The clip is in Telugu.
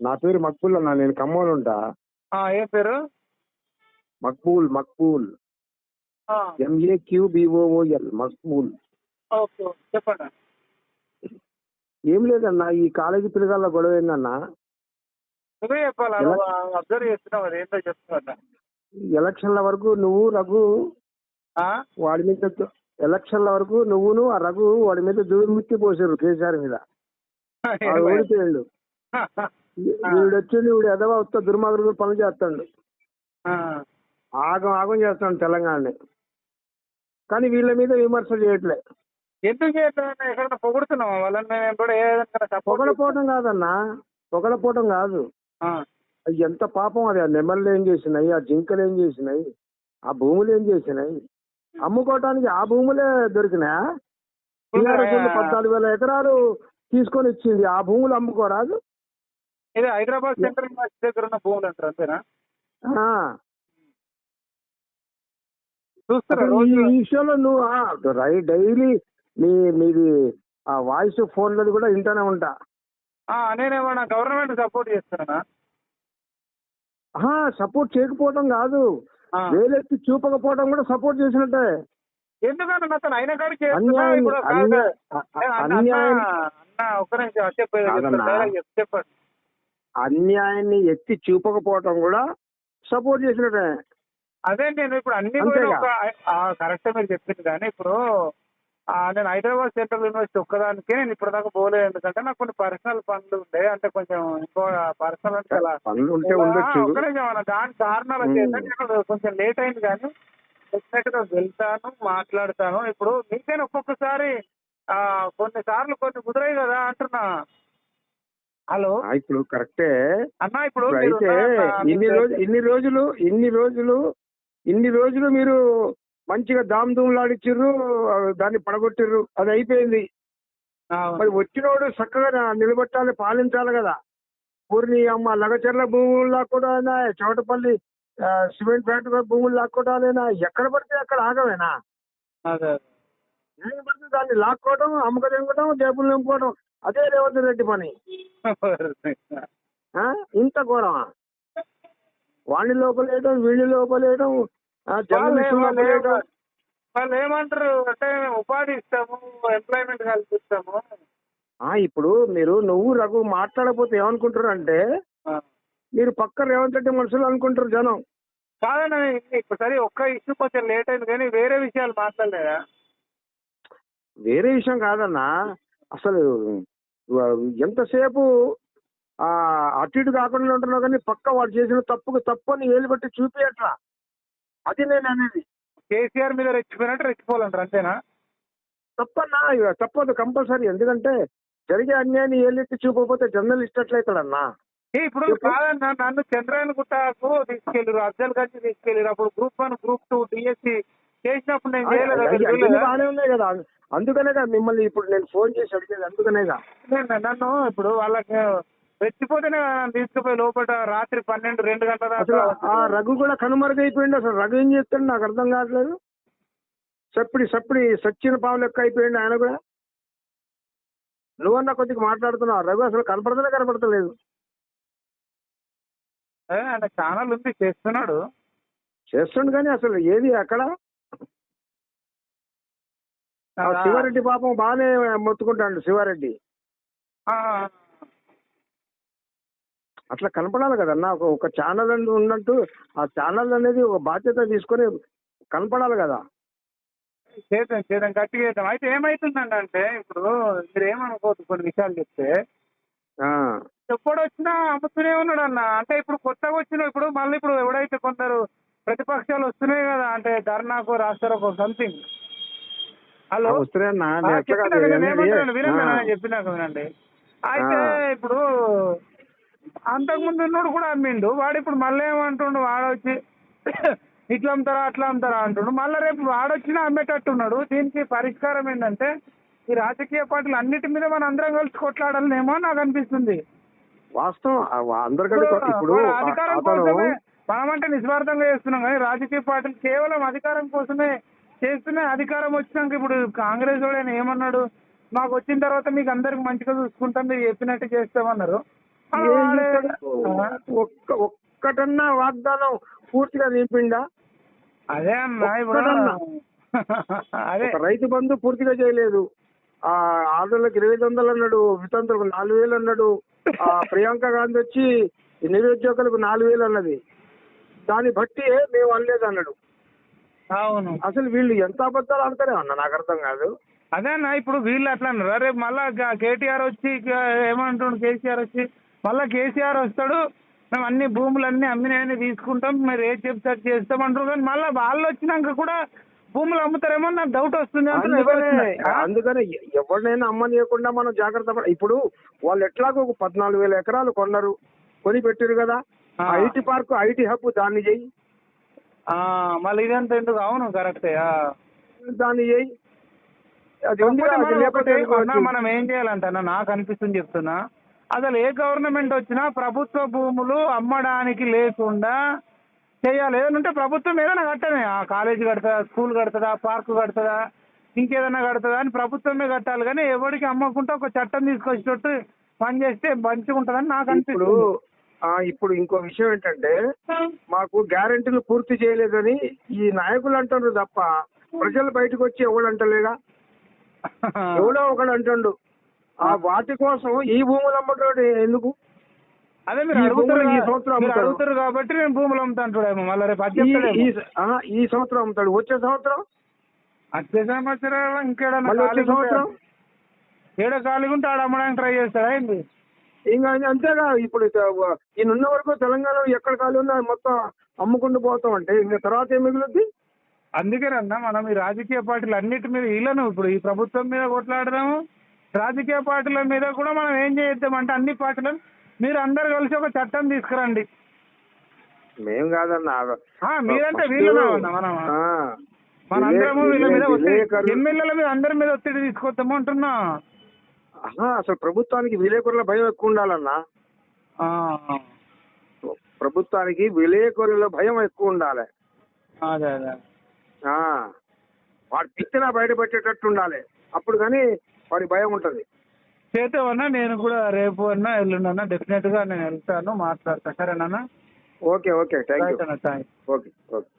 నా పేరు మక్బూల్ అన్న నేను ఖమ్మం ఉంటా. ఏం పేరు? Maqbool Maqbool. M A Q B O O L Maqbool. Okay. చెప్పండి ఏం లేదన్నా ఈ కాలేజీ పిల్లగాళ్ళ గొడవ ఏందన్నా? నువ్వే చెప్పాలి? ఎలా? అబ్జర్వ్ చేస్తున్నావు అది ఏంటో చెప్తున్నా ఎలక్షన్ల వరకు నువ్వు రఘు వాడి మీద ఎలక్షన్ల వరకు నువ్వును ఆ రఘు వాడి మీద దూర్మిత్తి పోసారు కేసీఆర్ మీద. ఓడిపోయాడు. వీడు వచ్చింది వీడు ఎదవ వస్తా దుర్మార్గుడు పనులు చేస్తాడు. ఆగం ఆగం చేస్తాడు తెలంగాణని. కానీ వీళ్ళ మీద విమర్శ చేయట్లే. ఎందుకు చేయట్లేదు ఎక్కడైనా పొగుడుతున్నావా? వాళ్ళని మేము ఏదైనా పొగడపోవటం కాదన్నా. పొగడపోవటం కాదు. ఎంత పాపం అది. ఆ నెమళ్ళు ఏం చేసినాయి? ఆ జింకలు ఏం చేసినాయి? ఆ భూములు ఏం చేసినాయి? అమ్ముకోవటానికి ఆ భూములే దొరికినాయా? పద్నాలుగు వేల ఎకరాలు తీసుకొని ఇచ్చింది. ఆ భూములు అమ్ముకోరాదు. ఇది హైదరాబాద్ సెంట్రల్ యూనివర్సిటీ దగ్గర ఉన్న భూములు అంటారు అంతేనా? ఆ. చూస్తారా రోజు ఈ విషయంలో నువ్వు డైలీ నీ మీది ఆ వాయిస్ ఫోన్లది కూడా వింటానే ఉంటా. ఆ, నేనేమన్నా గవర్నమెంట్ సపోర్ట్ చేస్తున్నానా? సపోర్ట్ చేయకపోవటం కాదు. వేలెత్తి చూపకపోవడం కూడా సపోర్ట్ చేసినట్టే. ఎందుకన్నా అతను అయిన కాడికి చేస్తున్నా? అన్యాయం అన్న, ఒక్క నిమిషం చెప్పేది చెప్పండి. అన్యాయాన్ని ఎత్తి చూపకపోవటం కూడా సపోర్ట్ చేసినట్టే. అదే నేను ఇప్పుడు అన్ని కరెక్ట్ మీరు చెప్పింది కానీ ఇప్పుడు నేను హైదరాబాద్ సెంట్రల్ యూనివర్సిటీ ఒక్కదానికే నేను ఇప్పటిదాకా పోలేదు ఎందుకంటే నాకు కొన్ని పర్సనల్ పనులు ఉండే. అంటే కొంచెం ఇంకో పర్సనల్ అంటే అలా. దాని కారణాలు నేను కొంచెం లేట్ అయింది కానీ డెఫినెట్గా వెళ్తాను మాట్లాడతాను. ఇప్పుడు మీకైనా ఒక్కొక్కసారి ఆ, కొన్ని సార్లు కొన్ని కుదరాయి కదా అంటున్నా. హలో? ఇప్పుడు కరెక్టే. అన్న ఇప్పుడు అయితే ఇన్ని రోజు ఇన్ని రోజులు ఇన్ని రోజులు ఇన్ని రోజులు మీరు మంచిగా దామ్ దూమ్లాడిచ్చిర్రు దాన్ని పడగొట్టిర్రు అది అయిపోయింది. మరి వచ్చినోడు చక్కగా నిలబెట్టాలి పాలించాలి కదా. ఊరిని అమ్మ లగచర్ల భూములు లాక్కోవడాలేనా చౌటపల్లి సిమెంట్ ఫ్యాక్టరీ భూములు లాక్కోవడాలేనా ఎక్కడ పడితే అక్కడ ఏం పడితే దాన్ని లాక్కోవడం అమ్మక తెంపడం జేబులు నింపుకోవడం అదే రేవంత్ రెడ్డి పని? ఇంత ఘోరమా? వాణ్ణి లోపలేయడం వాళ్ళు లోపలేయడం వాళ్ళు ఏమంటారు? అంటే మేము ఉపాధి ఇస్తాము ఎంప్లాయ్మెంట్ కల్పిస్తాము. ఆ, ఇప్పుడు మీరు నువ్వు రఘు మాట్లాడకపోతే ఏమనుకుంటారు అంటే. మీరు పక్క రేవంత్ రెడ్డి మనుషులు అనుకుంటారు జనం. కాదన్న ఇప్పుడు సరే ఒక్క ఇష్యూ కొంచెం లేట్ అయింది కానీ వేరే విషయాలు మాట్లాడలేదా? వేరే విషయం కాదన్నా అసలు ఎంతసేపు ఆ, అటు ఇటు కాకుండా ఉంటున్నావు కానీ పక్క వాడు చేసిన తప్పుకు తప్పు అని ఏలు పెట్టి చూపించట్లా అది నేను అనేది. కేసీఆర్ మీద రెచ్చిపోయినట్టు రెచ్చిపోవాలంటారు అంతేనా? తప్పన్నా ఇక తప్పదు కంపల్సరీ. ఎందుకంటే జరిగే అన్యాయాన్ని ఏలెత్తి చూపకపోతే జర్నలిస్ట్ ఎట్లయితాడన్నా? ఇప్పుడు. కాదన్న నన్ను చంద్రాయన గుట్టకు తీసుకెళ్ళారు అఫ్జల్ గంజ్ తీసుకెళ్ళారు. అప్పుడు group one group two DSC చేసినప్పుడు నేను చేయలేదా? బాగానే ఉన్నాయి కదా. అందుకనేగా మిమ్మల్ని ఇప్పుడు నేను ఫోన్ చేసి అడిగేది అందుకనేగా. నేను నన్ను ఇప్పుడు వాళ్ళకి రెచ్చిపోతేనే తీసుకుపోయి లోపల రాత్రి పన్నెండు రెండు గంటల అసలు దాకా ఆ రఘు కూడా కనుమరుగైపోయింది అసలు. రఘు ఏం చేస్తాడు నాకు అర్థం కావట్లేదు. సప్పిడి సప్పిడి సచ్చిన పాము లెక్క అయిపోయింది ఆయన కూడా. నువ్వన్నా కొద్దిగా మాట్లాడుతున్నావు? రఘు అసలు కనపడతలే కనపడతలేదు. ఆయన ఛానల్ ఉంది చేస్తున్నాడు. చేస్తుండు కానీ అసలు ఏది అక్కడ? శివారెడ్డి పాపం బాగానే మొత్తుకుంటాడు శివారెడ్డి. అట్లా కనపడాలి కదన్నా ఒక ఒక ఛానల్ ఉన్నట్టు ఆ ఛానల్ అనేది ఒక బాధ్యత తీసుకొని కనపడాలి కదా. చేద్దాం చేద్దాం గట్టిగా చేద్దాం. అయితే ఏమైతుందండి అంటే ఇప్పుడు మీరు ఏమనుకోవద్దు కొన్ని విషయాలు చెప్తే. ఆ, ఎప్పుడు వచ్చినా అమ్ముతూనే ఉన్నాడు అన్న. అంటే ఇప్పుడు కొత్తగా వచ్చిన ఇప్పుడు మళ్ళీ ఇప్పుడు ఎవడైతే కొందరు ప్రతిపక్షాలు వస్తున్నాయి కదా అంటే ధర్నాకు రాస్తారో సంథింగ్ హలో? వస్తున్నాయన్నా ఆ, నేను ఎట్లా చెప్పినాక వినండి అయితే. ఇప్పుడు అంతకుముందు ఉన్నోడు కూడా అమ్మిండు వాడు ఇప్పుడు మళ్ళీ ఏమంటుండు వాడొచ్చి ఇట్లా అమ్ముతారా అట్లా అమ్ముతారా అంటుండు. మళ్ళీ రేపు వాడొచ్చినా అమ్మేటట్టున్నాడు. దీనికి పరిష్కారం ఏంటంటే ఈ రాజకీయ పార్టీలు అన్నిటి మీద మనం అందరం కలిసి కొట్లాడాలనేమో నాకు అనిపిస్తుంది. వాస్తవం అందరికంటే ఇప్పుడు అధికారం కోసమే మనమంటే నిస్వార్థంగా చేస్తున్నాం కానీ రాజకీయ పార్టీలు కేవలం అధికారం కోసమే చేస్తున్నాయి అధికారం వచ్చినాక ఇప్పుడు కాంగ్రెస్ వాడు ఆయన ఏమన్నాడు? మాకు వచ్చిన తర్వాత మీకు అందరికి మంచిగా చూసుకుంటాం మీరు చెప్పినట్టు చేస్తామన్నారు. ఒక్క ఒక్కటన్నా వాగ్దానం పూర్తిగా నింపిండా? అదే అన్న ఇప్పుడు. అదే. రైతు బంధు పూర్తిగా చేయలేదు. ఆ ఆడోళ్ళకి ఇరవై ఐదు వందలు అన్నాడు వితంతులకు నాలుగు వేలు అన్నాడు. ఆ ప్రియాంక గాంధీ వచ్చి నిరుద్యోగులకు నాలుగు వేలు అన్నది. దాన్ని బట్టి మేము అనలేదు అన్నాడు. అవును. అసలు వీళ్ళు ఎంత అబద్ధాలు ఆడతారే అన్న నాకు అర్థం కాదు. అదే అన్న ఇప్పుడు వీళ్ళు అట్లా అన్నారు. రేపు మళ్ళా కేటీఆర్ వచ్చి ఏమంటుండు కేసీఆర్ వచ్చి మళ్ళా కేసీఆర్ వస్తాడు మేము అన్ని భూములన్నీ అమ్మినాయని తీసుకుంటాం మీరు ఏ చెప్తే చేస్తాం అంటారు కానీ మళ్ళీ వాళ్ళు వచ్చినాక కూడా భూములు అమ్ముతారేమో నాకు డౌట్ వస్తుంది అందుకనే ఎవరినైనా అమ్మనీయకుండా మనం జాగ్రత్త పడ ఇప్పుడు వాళ్ళు ఎట్లాగో ఒక పద్నాలుగు వేల ఎకరాలు కొన్నారు కొని పెట్టారు కదా. ఐటీ పార్క్ ఐటీ హబ్ దాన్ని చెయ్యి. మళ్ళీ ఇదంతా ఎందుకు? అవును కరెక్టే. దాన్ని అది మనం లేకపోతే ఏం చేయాలంటే నాకు అనిపిస్తుంది చెప్తున్నా అసలు ఏ గవర్నమెంట్ వచ్చినా ప్రభుత్వ భూములు అమ్మడానికి లేకుండా చేయాలి. ఏదైనా ఉంటే ప్రభుత్వం ఏదైనా కట్టనే. ఆ కాలేజీ కడతా స్కూల్ కడుతుందా పార్కు కడుతుందా ఇంకేదైనా కడుతుందా అని ప్రభుత్వమే కట్టాలి. కానీ ఎవరికి అమ్మకుండా ఒక చట్టం తీసుకొచ్చేటట్టు పని చేస్తే మంచిగా ఉంటుందని నాకు అనిపిస్తుంది. ఇప్పుడు ఇంకో విషయం ఏంటంటే మాకు గ్యారెంటీలు పూర్తి చేయలేదని ఈ నాయకులు అంటారు తప్ప ప్రజలు బయటకు వచ్చి ఎవడు అంటలేగా ఎవడో ఒకడు అంటుండు. ఆ వాటి కోసం ఈ భూములు అమ్మటోడు ఎందుకు? అదే మీరు ఈ అడుగుతారు సంవత్సరం. అడుగుతారు కాబట్టి నేను భూములు అమ్ముతా అంటాడేమో మళ్ళీ రేపు ఈ- సంవత్సరం అమ్ముతాడు. వచ్చే సంవత్సరం? వచ్చే సంవత్సరం ఉంటే- సంవత్సరం? ఏడ ఖాళీగా ఉంటే ఆడ అమ్మడానికి ట్రై చేస్తాడా ఏంది? ఇంకా అంతేగా. ఇప్పుడు ఈయన ఉన్న వరకు తెలంగాణలో ఎక్కడ ఖాళీ ఉన్నా మొత్తం అమ్ముకుంటూ పోతాం అంటే ఇంకా తర్వాత ఏం మిగులుద్ది? అందుకేనన్నా మనం ఈ రాజకీయ పార్టీలు అన్నిటి మీద వీళ్ళను ఇప్పుడు ఈ ప్రభుత్వం మీద కొట్లాడదాము. రాజకీయ పార్టీల మీద కూడా మనం ఏం చేద్దాం అంటే అన్ని పార్టీలను మీరు అందరు కలిసి ఒక చట్టం తీసుకురండి. మేము కాదన్న. మీరంటే వీళ్ళనే అన్న మనం మనందరము వీళ్ళ మీద ఒత్తిడి ఎమ్మెల్యేల మీద అందరి మీద ఒత్తిడి తీసుకొద్దాము అంటున్నా. అసలు ప్రభుత్వానికి విలేకరుల భయం ఎక్కువ ఉండాలన్నా? ఆ, ప్రభుత్వానికి విలేకరుల భయం ఎక్కువ ఉండాలి. అదే అదే. వాడు పిచ్చినా బయట పెట్టేటట్టు ఉండాలి. అప్పుడు కానీ వాడి భయం ఉంటది. చేతవన్నా నేను కూడా రేపు అన్నా ఎల్లుండన్నా డెఫినెట్గా నేను వెళ్తాను మాట్లాడతా. సరేనా okay okay. Thank you thank okay okay.